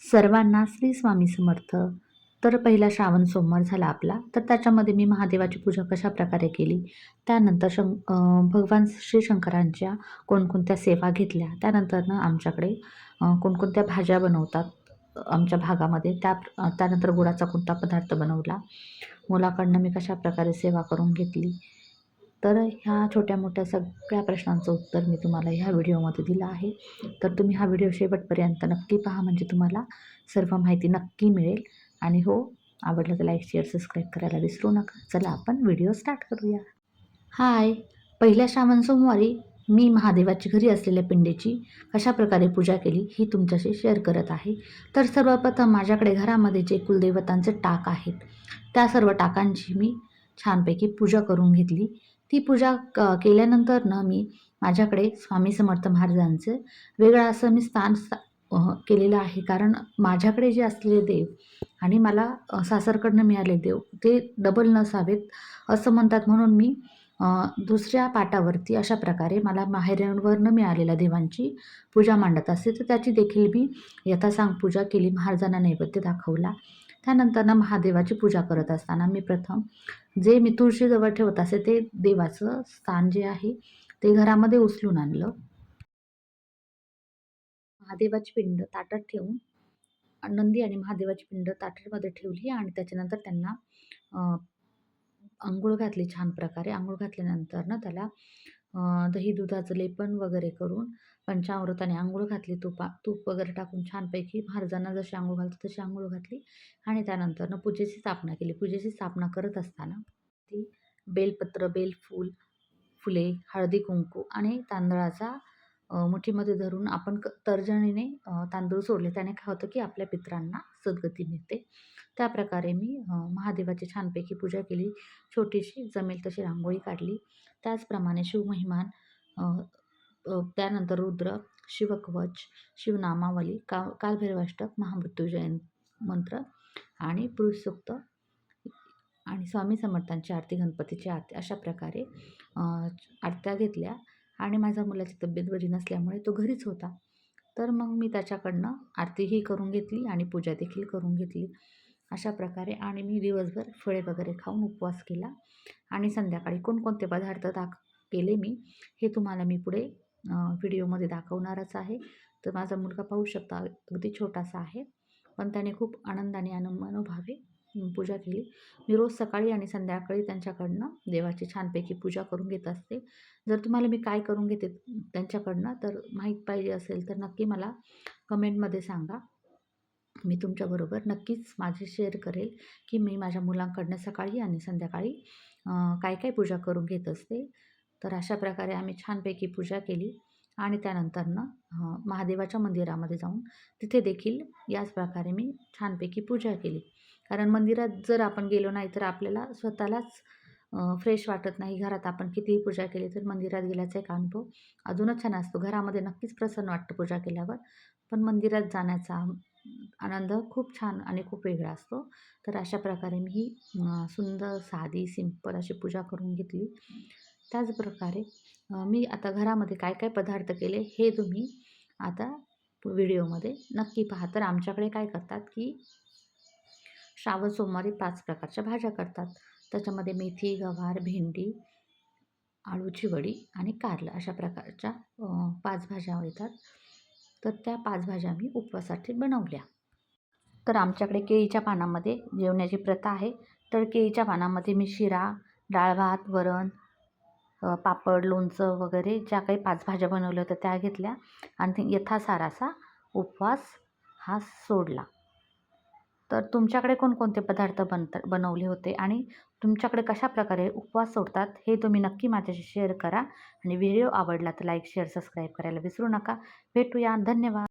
सर्वांना श्री स्वामी समर्थ. तर पहिला श्रावण सोमवार झाला आपला. तर त्याच्यामध्ये मी महादेवाची पूजा कशा प्रकारे केली? त्यानंतर शं भगवान श्री शंकरांच्या कोणकोणत्या सेवा घेतल्या? त्यानंतरनं आमच्याकडे कोणकोणत्या भाज्या बनवतात? आमच्या भागामध्ये त्या त्यानंतर गुळाचा कोणता पदार्थ बनवला? मुलाकडनं मी कशा प्रकारे सेवा करून घेतली? तर ह्या छोट्या मोठ्या सगळ्या प्रश्नांचं उत्तर मी तुम्हाला ह्या व्हिडिओमध्ये दिलं आहे. तर तुम्ही हा व्हिडिओ शेवटपर्यंत नक्की पहा म्हणजे तुम्हाला सर्व माहिती नक्की मिळेल. आणि हो आवडलं तर लाईक शेअर सबस्क्राईब करायला विसरू नका. चला आपण व्हिडिओ स्टार्ट करूया. हाय पहिल्या श्रावण सोमवारी मी महादेवाची घरी असलेल्या पिंडीची कशा प्रकारे पूजा केली ही तुमच्याशी शेअर करत आहे. तर सर्वप्रथम माझ्याकडे घरामध्ये जे कुलदेवतांचे टाक आहेत त्या सर्व टाकांची मी छानपैकी पूजा करून घेतली. ती पूजा क केल्यानंतर ना मी माझ्याकडे स्वामी समर्थ महाराजांचं वेगळं असं मी स्थान केलेलं आहे. कारण माझ्याकडे जे असलेले देव आणि मला सासरकडनं मिळाले देव ते डबल नसावेत असं म्हणतात. म्हणून मी दुसऱ्या पाटावरती अशा प्रकारे मला माहेरवरनं मिळालेल्या देवांची पूजा मांडत असते. तर त्याची देखील मी यथासांग पूजा केली. महाराजांना नैवेद्य दाखवला. त्यानंतर ना महादेवाची पूजा करत असताना मी प्रथम जे मी तुळशीजवळ ठेवत असे ते देवाचं स्थान जे आहे ते घरामध्ये उचलून आणलं. महादेवाची पिंड ताटात ठेवून नंदी आणि महादेवाची पिंड ताटामध्ये ठेवली आणि त्याच्यानंतर त्यांना आंघोळ अंघोळ घातली छान प्रकारे. आंघोळ घातल्यानंतर ना त्याला दही दुधाचं लेपन वगैरे करून पंचामृताने आंघोळ घातली तुपा तूप वगैरे टाकून छानपैकी महाराजांना जशी आंघोळ घालतो तशी आंघोळ घातली आणि त्यानंतरनं पूजेची स्थापना केली. पूजेची स्थापना करत असताना ती बेलपत्र बेलफूल फुले हळदी कुंकू आणि तांदळाचा मुठीमध्ये धरून आपण क तर्जनीने तांदूळ सोडले. त्याने काय होतं की आपल्या पित्रांना सद्गती मिळते. त्या प्रकारे मी महादेवाची छानपैकी पूजा केली. छोटीशी जमेल तशी रांगोळी काढली. त्याचप्रमाणे शिवमहिमान त्यानंतर रुद्र शिवकवच शिवनामावली का कालभैरवाष्टक महामृत्युजयन मंत्र आणि पुरुषसूक्त आणि स्वामी समर्थांची आरती गणपतीची आरती अशा प्रकारे आरत्या घेतल्या. आणि माझ्या मुलाची तब्येत बरी नसल्यामुळे तो घरीच होता. तर मग मी त्याच्याकडनं आरतीही करून घेतली आणि पूजा देखील करून घेतली. अशा प्रकारे आणि मी दिवसभर फळे वगैरे खाऊन उपवास केला आणि संध्याकाळी कोणकोणते पदार्थ दाख केले मी हे तुम्हाला मी पुढे व्हिडिओमध्ये दाखवणारच आहे. तर माझा मुलगा पाहू शकता अगदी छोटासा आहे पण त्याने खूप आनंदाने आणि मनोभावे पूजा केली. मी रोज सकाळी आणि संध्याकाळी त्यांच्याकडनं देवाची छानपैकी पूजा करून घेत असते. जर तुम्हाला मी काय करून घेते त्यांच्याकडनं तर माहीत पाहिजे असेल तर नक्की मला कमेंटमध्ये सांगा. मी तुमच्याबरोबर नक्कीच माझे शेअर करेल की मी माझ्या मुलांकडनं सकाळी आणि संध्याकाळी काय काय पूजा करून घेत असते. तर अशा प्रकारे आम्ही छानपैकी पूजा केली आणि त्यानंतरनं महादेवाच्या मंदिरामध्ये जाऊन तिथे देखील याच प्रकारे मी छानपैकी पूजा केली. कारण मंदिरात जर आपण गेलो नाही तर आपल्याला स्वतःलाच फ्रेश वाटत नाही. घरात आपण कितीही पूजा केली तर मंदिरात गेल्याचा एक अनुभव अजूनच छान असतो. घरामध्ये नक्कीच प्रसन्न वाटतं पूजा केल्यावर. पण मंदिरात जाण्याचा आनंद खूप छान आणि खूप वेगळा असतो. तर अशा प्रकारे मी ही सुंदर साधी सिंपल अशी पूजा करून घेतली. त्याचप्रकारे मी आता घरामध्ये काय काय पदार्थ केले हे तुम्ही आता व्हिडिओमध्ये नक्की पहा. तर आमच्याकडे काय करतात की श्रावण सोमवारी पाच प्रकारच्या भाज्या करतात. त्याच्यामध्ये मेथी गवार भेंडी आळूची वडी आणि कारलं अशा प्रकारच्या पाच भाज्या येतात. तर त्या पाच भाज्या मी उपवासासाठी बनवल्या. तर आमच्याकडे केळीच्या पानामध्ये जेवण्याची प्रथा आहे. तर केळीच्या पानामध्ये मी शिरा डाळ भात वरण पापड लोणचं वगैरे ज्या काही पाच भाज्या बनवल्या होत्या त्या घेतल्या. आणि ते यथासारासा उपवास हा सोडला. तर तुमच्याकडे कोणकोणते पदार्थ बनत बनवले होते आणि तुमच्याकडे कशा प्रकारे उपवास सोडतात हे तुम्ही नक्की माझ्याशी शेअर करा आणि व्हिडिओ आवडला तर लाईक शेअर सबस्क्राईब करायला विसरू नका. भेटूया. धन्यवाद.